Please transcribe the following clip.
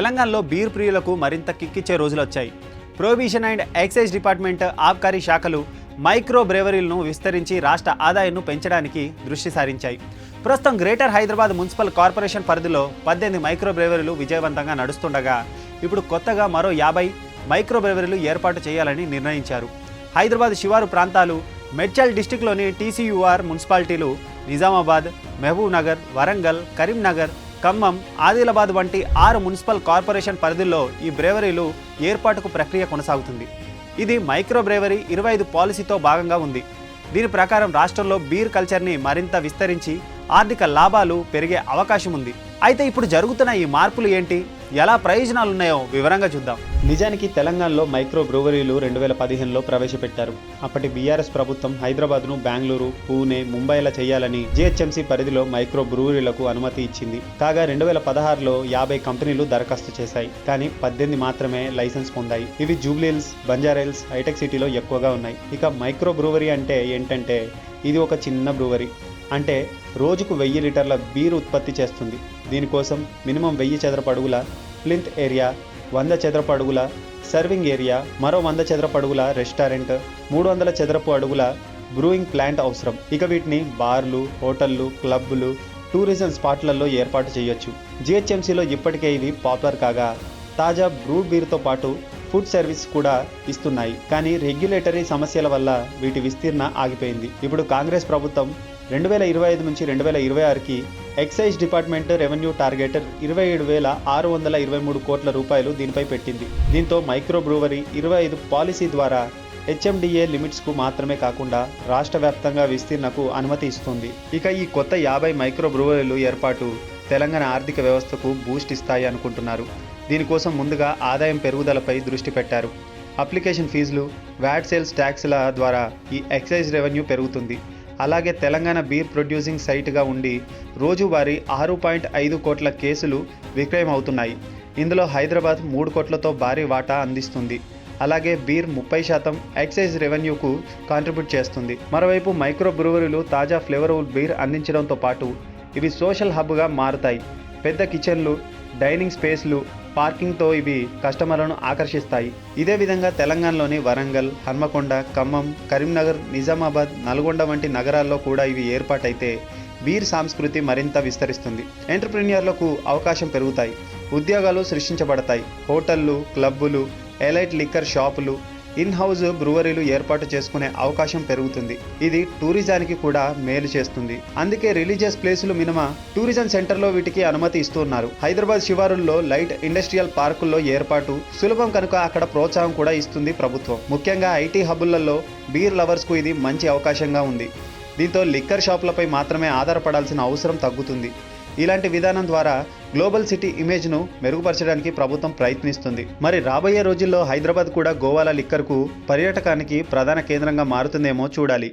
తెలంగాణలో బీర్ ప్రియులకు మరింత కిక్కిచ్చే రోజులు వచ్చాయి. ప్రొహిబిషన్ అండ్ ఎక్సైజ్ డిపార్ట్మెంట్ ఆబ్కారీ శాఖలు మైక్రో బ్రేవరీలను విస్తరించి రాష్ట్ర ఆదాయాన్ని పెంచడానికి దృష్టి సారించాయి. ప్రస్తుతం గ్రేటర్ హైదరాబాద్ మున్సిపల్ కార్పొరేషన్ పరిధిలో పద్దెనిమిది మైక్రో బ్రేవరీలు విజయవంతంగా నడుస్తుండగా ఇప్పుడు కొత్తగా మరో యాభై మైక్రో బ్రేవరీలు ఏర్పాటు చేయాలని నిర్ణయించారు. హైదరాబాద్ శివారు ప్రాంతాలు మెడ్చల్ డిస్టిక్లోని టీసీయూఆర్ మున్సిపాలిటీలు నిజామాబాద్ మహబూబ్ నగర్ వరంగల్ కరీంనగర్ ఖమ్మం ఆదిలాబాద్ వంటి ఆరు మున్సిపల్ కార్పొరేషన్ పరిధుల్లో ఈ బ్రేవరీలు ఏర్పాటుకు ప్రక్రియ కొనసాగుతుంది. ఇది మైక్రో బ్రేవరీ ఇరవై ఐదు పాలసీతో భాగంగా ఉంది. దీని ప్రకారం రాష్ట్రంలో బీర్ కల్చర్ని మరింత విస్తరించి ఆర్థిక లాభాలు పెరిగే అవకాశం ఉంది అయితే ఇప్పుడు జరుగుతున్న ఈ మార్పులు ఏంటి? ఎలా ప్రయోజనాలు ఉన్నాయో వివరంగా చూద్దాం. నిజానికి తెలంగాణలో మైక్రో బ్రూవరీలు రెండు వేల పదిహేనులో ప్రవేశపెట్టారు. అప్పటి బీఆర్ఎస్ ప్రభుత్వం హైదరాబాద్ను బెంగళూరు పూణే ముంబైలా చేయాలని జిహెచ్ఎంసీ పరిధిలో మైక్రో బ్రూవరీలకు అనుమతి ఇచ్చింది. కాగా రెండు వేల పదహారులో యాభై కంపెనీలు దరఖాస్తు చేశాయి. కానీ పద్దెనిమిది మాత్రమే లైసెన్స్ పొందాయి. ఇవి జూబ్లీల్స్ బంజారాహిల్స్ హైటెక్ సిటీలో ఎక్కువగా ఉన్నాయి. ఇక మైక్రో బ్రూవరీ అంటే ఏంటంటే ఇది ఒక చిన్న బ్రూవరీ. అంటే రోజుకు వెయ్యి లీటర్ల బీర్ ఉత్పత్తి చేస్తుంది. దీనికోసం మినిమం వెయ్యి చదరపడుగుల ప్లింత్ ఏరియా వంద చదరపు అడుగుల సర్వింగ్ ఏరియా మరో వంద చదరపు అడుగుల రెస్టారెంట్ మూడు వందల చదరపు అడుగుల బ్రూయింగ్ ప్లాంట్ అవసరం. ఇక వీటిని బార్లు హోటళ్ళు క్లబ్బులు టూరిజం స్పాట్లలో ఏర్పాటు చేయొచ్చు. జిహెచ్ఎంసీలో ఇప్పటికే ఇవి పాపులర్ కాగా తాజా బ్రూ బీర్తో పాటు ఫుడ్ సర్వీస్ కూడా ఇస్తున్నాయి. కానీ రెగ్యులేటరీ సమస్యల వల్ల వీటి విస్తీర్ణ ఆగిపోయింది. ఇప్పుడు కాంగ్రెస్ ప్రభుత్వం రెండు వేల ఇరవై ఐదు నుంచి రెండు వేల ఇరవై ఆరుకి ఎక్సైజ్ డిపార్ట్మెంట్ రెవెన్యూ టార్గెట్ ఇరవై ఏడు వేల ఆరు వందల ఇరవై మూడు కోట్ల రూపాయలు దీనిపై పెట్టింది. దీంతో మైక్రో బ్రూవరీ ఇరవై ఐదు పాలసీ ద్వారా హెచ్ఎండిఏ లిమిట్స్కు మాత్రమే కాకుండా రాష్ట్ర వ్యాప్తంగా విస్తీర్ణకు అనుమతి ఇస్తుంది. ఇక ఈ కొత్త యాభై మైక్రో బ్రూవరీలు ఏర్పాటు తెలంగాణ ఆర్థిక వ్యవస్థకు బూస్ట్ ఇస్తాయి అనుకుంటున్నారు. దీనికోసం ముందుగా ఆదాయం పెరుగుదలపై దృష్టి పెట్టారు. అప్లికేషన్ ఫీజులు వ్యాట్ సేల్స్ ట్యాక్స్ల ద్వారా ఈ ఎక్సైజ్ రెవెన్యూ పెరుగుతుంది. అలాగే తెలంగాణ బీర్ ప్రొడ్యూసింగ్ సైట్గా ఉండి రోజువారీ ఆరు పాయింట్ ఐదు కోట్ల కేసులు విక్రయం అవుతున్నాయి ఇందులో హైదరాబాద్ మూడు కోట్లతో భారీ వాటా అందిస్తుంది. అలాగే బీర్ ముప్పై శాతం ఎక్సైజ్ రెవెన్యూకు కాంట్రిబ్యూట్ చేస్తుంది. మరోవైపు మైక్రో బ్రూవరీలు తాజా ఫ్లేవరబుల్ బీర్ అందించడంతో పాటు ఇవి సోషల్ హబ్గా మారుతాయి. పెద్ద కిచెన్లు డైనింగ్ స్పేస్లు పార్కింగ్తో ఇవి కస్టమర్లను ఆకర్షిస్తాయి. ఇదే విధంగా తెలంగాణలోని వరంగల్ హన్మకొండ ఖమ్మం కరీంనగర్ నిజామాబాద్ నల్గొండ వంటి నగరాల్లో కూడా ఇవి ఏర్పాటైతే వీర్ సంస్కృతి మరింత విస్తరిస్తుంది. ఎంటర్ప్రీనియర్లకు అవకాశం పెరుగుతాయి. ఉద్యోగాలు సృష్టించబడతాయి. హోటళ్ళు క్లబ్బులు ఎలైట్ లిక్కర్ షాపులు ఇన్ హౌస్ బ్రూవరీలు ఏర్పాటు చేసుకునే అవకాశం పెరుగుతుంది. ఇది టూరిజానికి కూడా మేలు చేస్తుంది. అందుకే రిలీజియస్ ప్లేసులు మినమా టూరిజం సెంటర్లో వీటికి అనుమతి ఇస్తున్నారు. హైదరాబాద్ శివారుల్లో లైట్ ఇండస్ట్రియల్ పార్కుల్లో ఏర్పాటు సులభం కనుక అక్కడ ప్రోత్సాహం కూడా ఇస్తుంది ప్రభుత్వం. ముఖ్యంగా ఐటీ హబ్బులలో బీర్ లవర్స్కు ఇది మంచి అవకాశంగా ఉంది. దీంతో లిక్కర్ షాపులపై మాత్రమే ఆధారపడాల్సిన అవసరం తగ్గుతుంది. ఇలాంటి విధానం ద్వారా గ్లోబల్ సిటీ ఇమేజ్ను మెరుగుపరచడానికి ప్రభుత్వం ప్రయత్నిస్తుంది. మరి రాబోయే రోజుల్లో హైదరాబాద్ కూడా గోవాల లిక్కర్కు పర్యాటకానికి ప్రధాన కేంద్రంగా మారుతుందేమో చూడాలి.